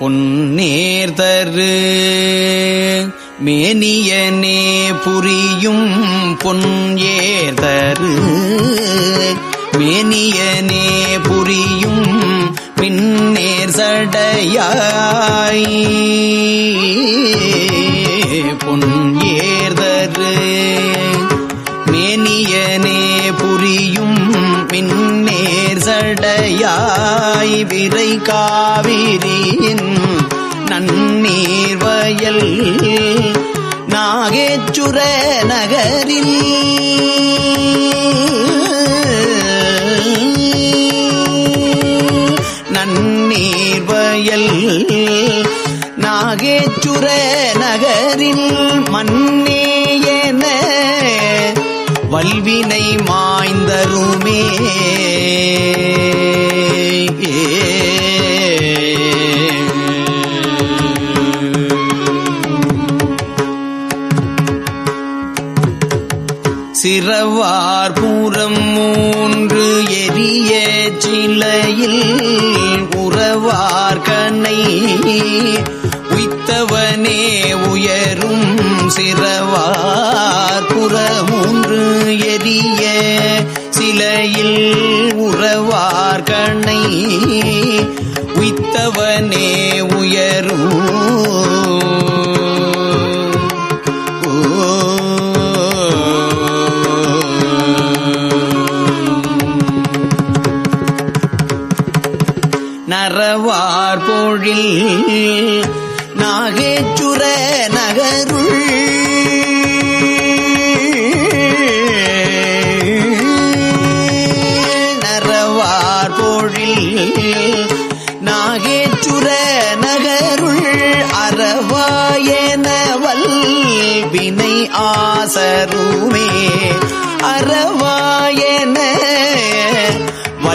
பொன்னேர்தரு மேனியனே புரியும் பொன் ஏதரு மேனியனே புரியும் பின்னேர் சடையாய். பொன் ஏர்தரு மேனியனே புரியும் பின்னேர் சடையாய். விரை காவி நீர்வயல் நாகேச்சுர நகரில் நன்னீர்வயல் நாகேச்சுர நகரில் மன்னேயன வல்வினை மா சிறவார் மூன்று எரிய சிலையில் உறவார்கனை உய்த்தவனே உயரும் சிறவார்புற மூன்று எரிய சிலையில் உறவார்கனை உய்த்தவனே உயரும் நரவார் பொழில். நாகேச்சுர நகருள். நரவார் பொழில். நாகேச்சுர நகருள். அறவாயனவல் வினை ஆசருமே. அறவாயன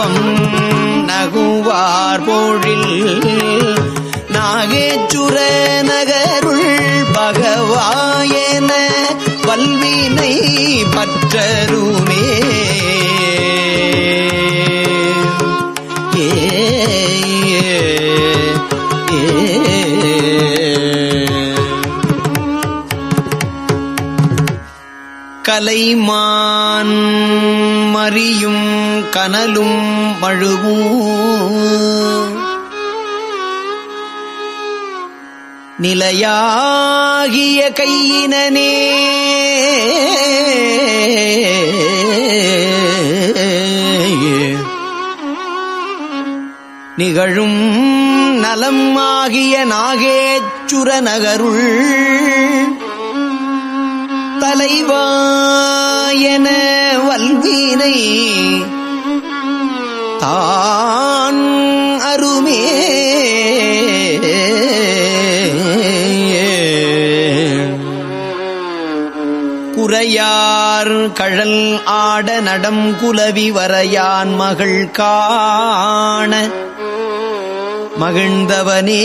தளவம் நகுவார் போழில் நாகேச்சுர நகருள் பகவாயன பல்வினை பற்றருமே. கலைமான் மறியும் கனலும் மழுவும் நிலையாகிய கையினே நிகழும் நலம் ஆகிய நாகேச்சுர நகருள் தலைவாயன வல்வீனை தான் அருமே. குறையார் கழல் ஆட நடம் குலவி வரையான் மகள் காண மகிழ்ந்தவனே.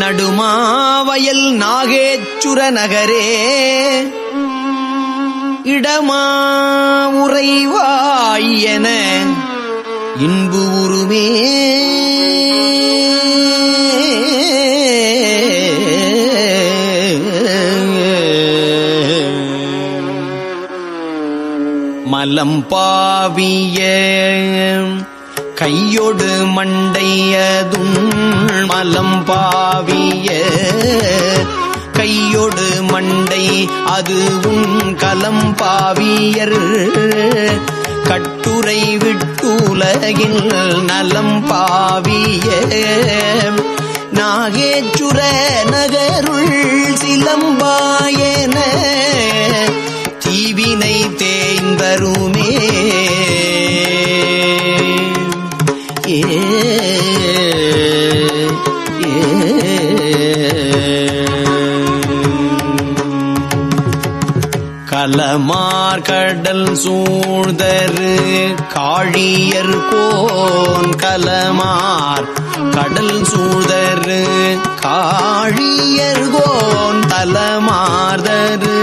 நடுமாவயல் நாகேச்சுர நகரே இடமா உறைவாயன இன்பு உருமே. மலம் பாவிய கையொடு மண்டையதும் மலம் பாவிய கையொடு மண்டை அதுவும் கலம் பாவியர். கட்டுரை விட்டுலகில் நலம் பாவிய நாகேச்சுர நகருள் சிலம்பாயன தீவினை தேய்ந்தருமே. ஏ கலமார் கடல் சூழ்தரு காழியர் கோன் கலமார் கடல் சூழ்தரு காழியர் கோன் தலமார்தரு.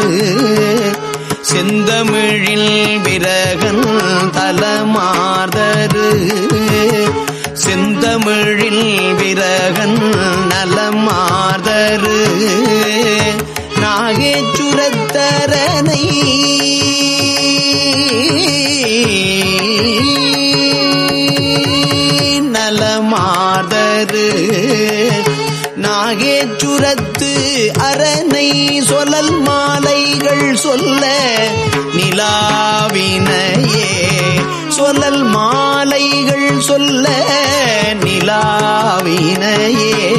செந்தமிழில் விரகன் தலமார்தரு. செந்தமிழில் விரகன் நலமார்தரு. நாகேச்சுரத்தரனை. நலமாதரு நாகேச்சுரத்து அரணை சொலல் மாலைகள் சொல்ல நிலாவினையே. சொல்லல் மாலைகள் சொல்ல நிலாவினையே.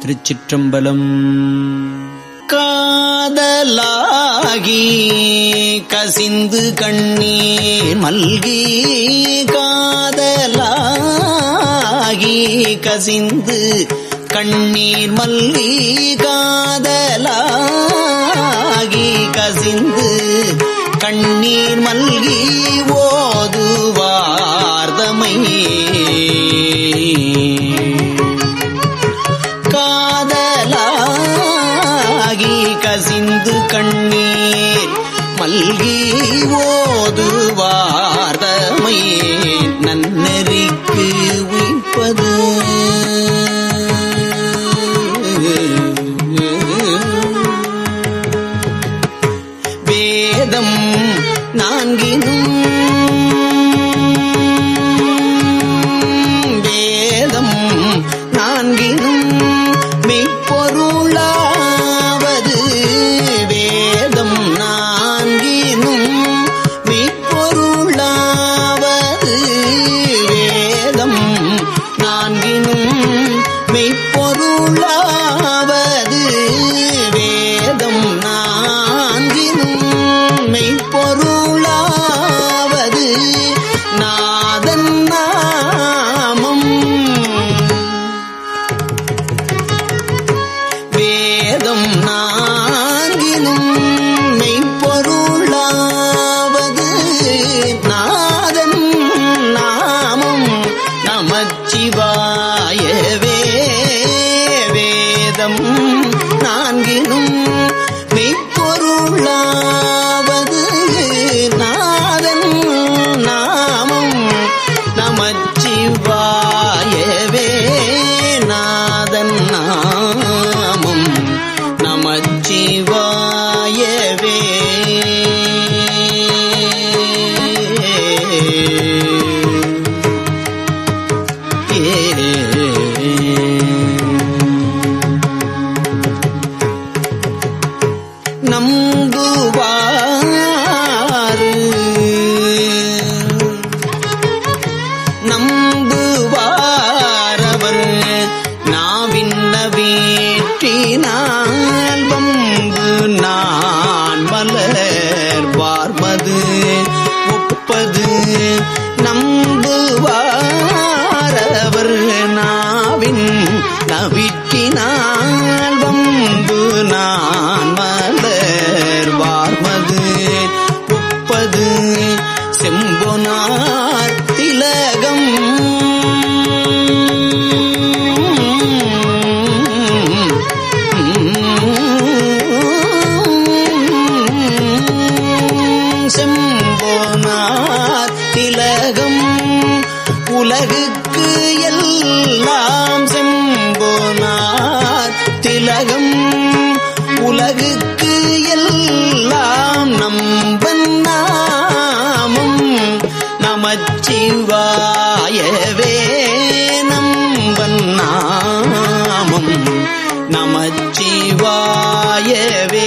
திருச்சிற்றம்பலம். காதலாகி கசிந்து கண்ணீர் மல்கி காதலாகி கசிந்து கண்ணீர் மல்லி காதலாகி கசிந்து கண்ணீர் மல்கி ஓதுவார்தமையே கண்ணீர் மல்கி ஓது நமச்சிவாயவே வேதம் நான்கினும் mm -hmm. நமச்சிவாயவே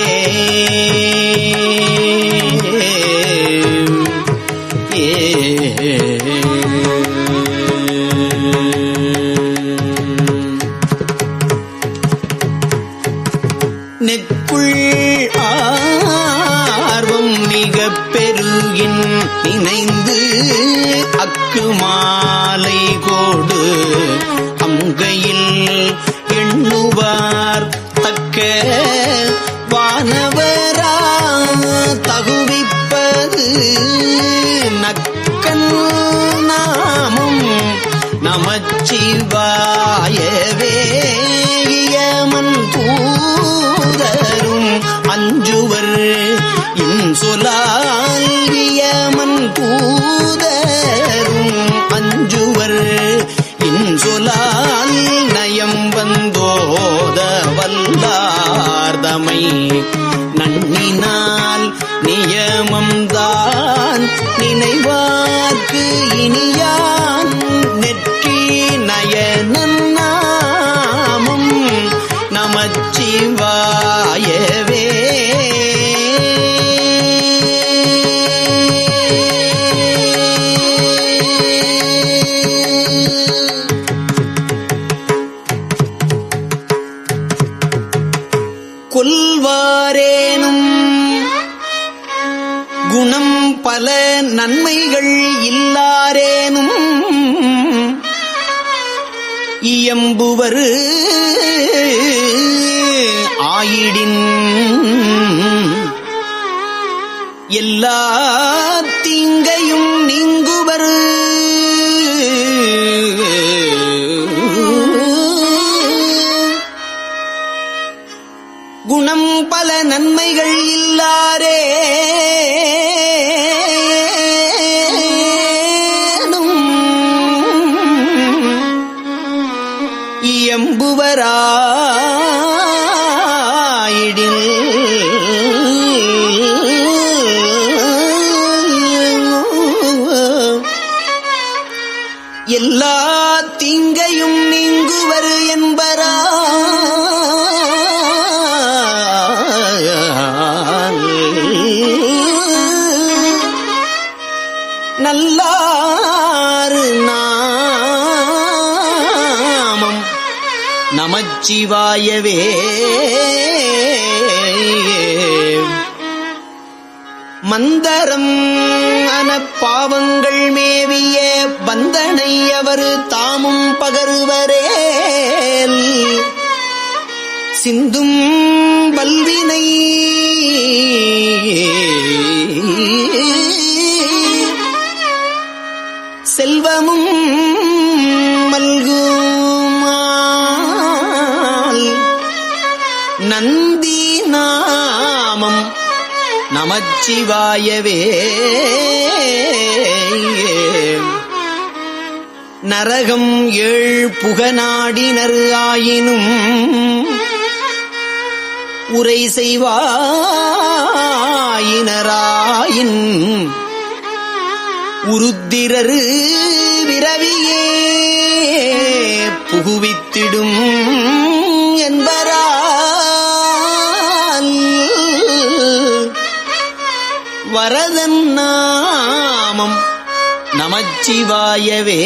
நக்கன் நாமும் நமச்சிவாயவேயமன் தூதரும் அஞ்சுவர் இன்சொலால் தூதரும் அஞ்சுவர் இன்சொலால் நயம் வந்தோத வல்லார்தமை நமச்சிவாயவே எல்லா தீங்கையும் நீங்குவர். தீங்கையும் நீங்குவர் என்பரா. நல்லாறு நாமம் நமச்சிவாயவே. மந்தரம் பகரு தாமும் பகருவரேல். சிந்தும் பல்வினை செல்வமும் மல்குமால். நந்தி நாமம் நமச்சிவாயவே. நரகம் ஏழ் புகநாடினர் ஆயினும் உரை செய்வாயினராயின் உருத்திரரு விரவியே புகுவித்திடும் என்பரால் வரத நமச்சிவாயவே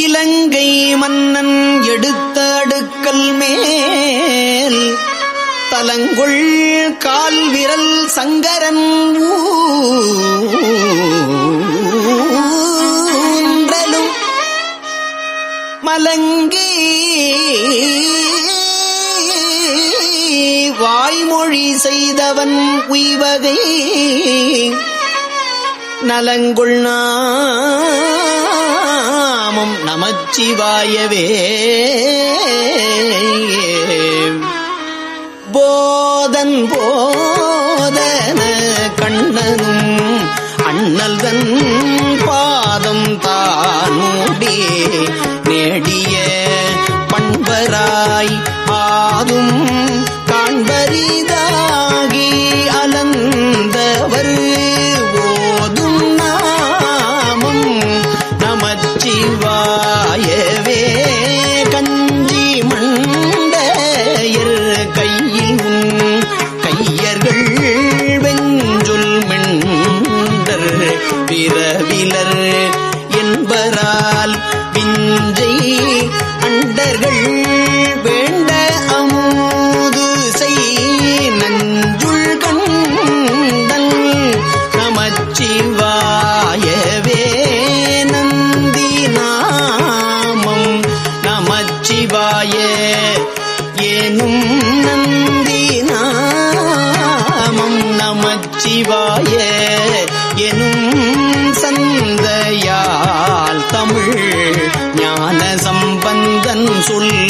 இலங்கை மன்னன் எடுத்த அடுக்கல் மேல் தலங்குள் கால் விரல் சங்கரன் ஊன்றலும் மலங்கி வாய்மொழி செய்தவன் உய்வகை நலங்குள் நாமம் நமச்சிவாயவே. போதன் போதன கண்ணனும் அண்ணல்தன் பாதம் தானூடி நேடிய பண்பராய் ஆதும் காண்பரிதாக sol